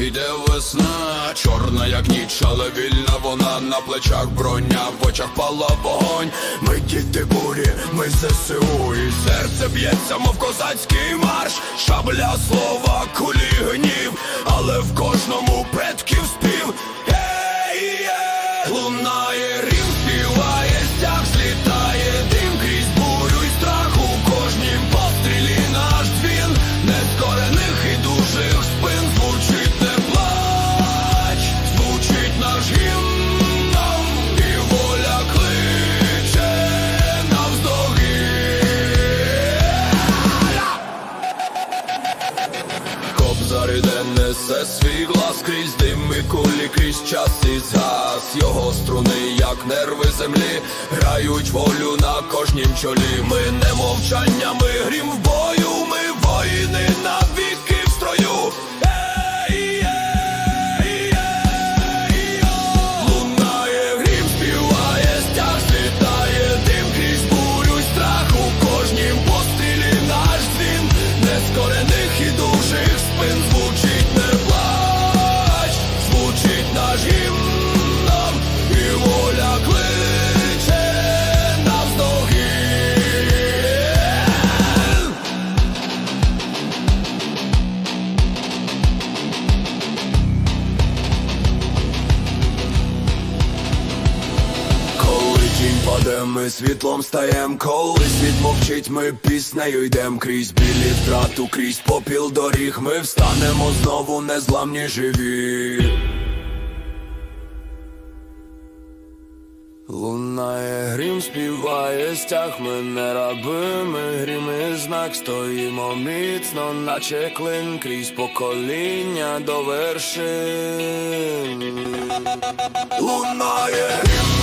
Іде весна, чорна, як ніч, але вільна вона. На плечах броня, в очах пала вогонь. Ми діти бурі, ми ЗСУ, і серце б'ється, мов козацький марш, шабля слова, кулі гнів, але в кожному предків іде несе свій глас крізь дим і кулі, крізь час і згас Його струни, як нерви землі, грають волю на кожнім чолі. Ми не мовчання, паде, ми світлом стаєм, коли світ мовчить, ми піснею йдем крізь білі втрату, крізь попіл доріг, ми встанемо знову незламні живі. Лунає грім, співає стяг, ми не раби, ми грім і знак, стоїмо міцно, наче клин крізь покоління до вершин. Лунає грім,